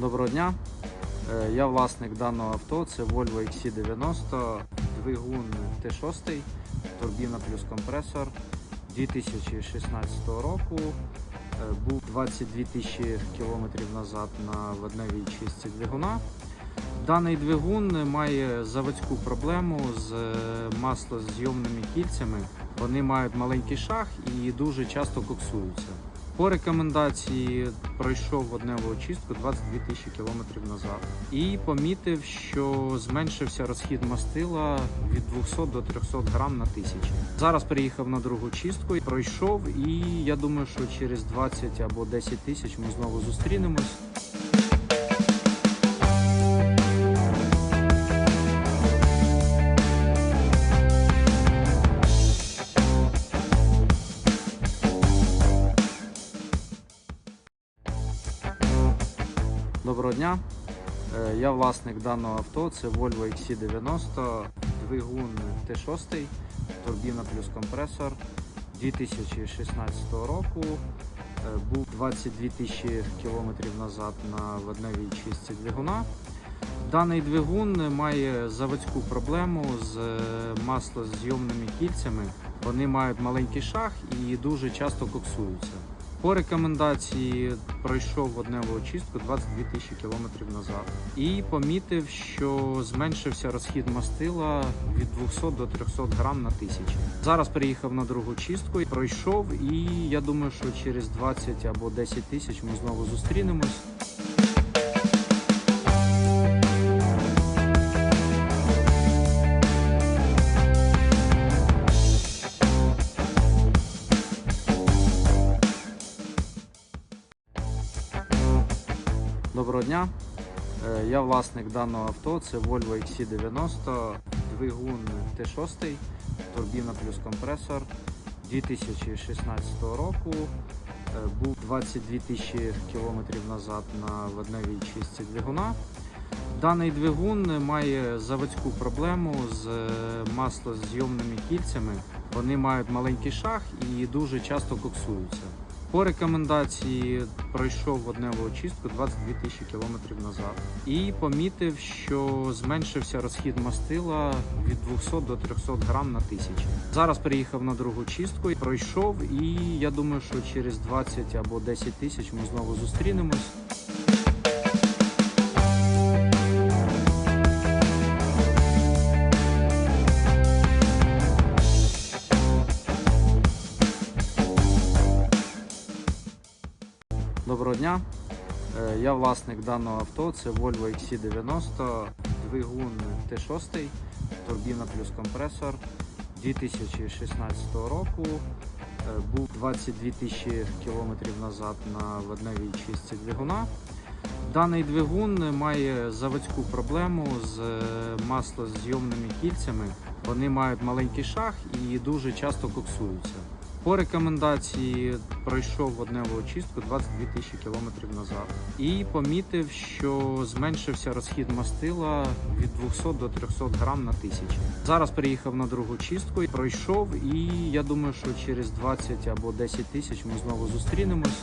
Доброго дня. Е, Я власник даного авто. Це Volvo XC90, двигун Т6, турбіна плюс компресор 2016 року. Е, Був 22 тисячі кілометрів назад на водневій чистці двигуна. Даний двигун має заводську проблему з е, маслозйомними кільцями. Вони мають маленький шаг і дуже часто коксуються. По рекомендації пройшов водневу очистку 22 тисячі кілометрів назад і помітив, що зменшився розхід мастила від 200 до 300 грам на тисячу. Зараз приїхав на другу чистку, пройшов, і я думаю, що через 20 або 10 тисяч ми знову зустрінемось. Доброго дня. Е, Я власник даного авто. Це Volvo XC90, двигун Т6, турбіна плюс компресор 2016 року. Е, Був 22 тисячі кілометрів назад на водневій чистці двигуна. Даний двигун має заводську проблему з е, маслозйомними кільцями. Вони мають маленький шаг і дуже часто коксуються. По рекомендації пройшов водневу очистку 22 тисячі кілометрів назад і помітив, що зменшився розхід мастила від 200 до 300 грам на тисячу. Зараз приїхав на другу чистку, пройшов, і я думаю, що через 20 або 10 тисяч ми знову зустрінемось. Доброго дня. Е, Я власник даного авто. Це Volvo XC90, двигун Т6, турбіна плюс компресор 2016 року. Е, Був 22 тисячі кілометрів назад на водневій чистці двигуна. Даний двигун має заводську проблему з е, маслозйомними кільцями. Вони мають маленький шаг і дуже часто коксуються. По рекомендації пройшов водневу очистку 22 тисячі кілометрів назад і помітив, що зменшився розхід мастила від 200 до 300 грам на тисячу. Зараз приїхав на другу чистку, пройшов, і я думаю, що через 20 або 10 тисяч ми знову зустрінемось. Доброго дня. Е, Я власник даного авто. Це Volvo XC90, двигун Т6, турбіна плюс компресор 2016 року. Е, Був 22 тисячі кілометрів назад на водневій чистці двигуна. Даний двигун має заводську проблему з е, маслозйомними кільцями. Вони мають маленький шаг і дуже часто коксуються. По рекомендації пройшов водневу очистку 22 тисячі кілометрів назад і помітив, що зменшився розхід мастила від 200 до 300 грам на тисячу. Зараз приїхав на другу чистку, пройшов, і я думаю, що через 20 або 10 тисяч ми знову зустрінемось.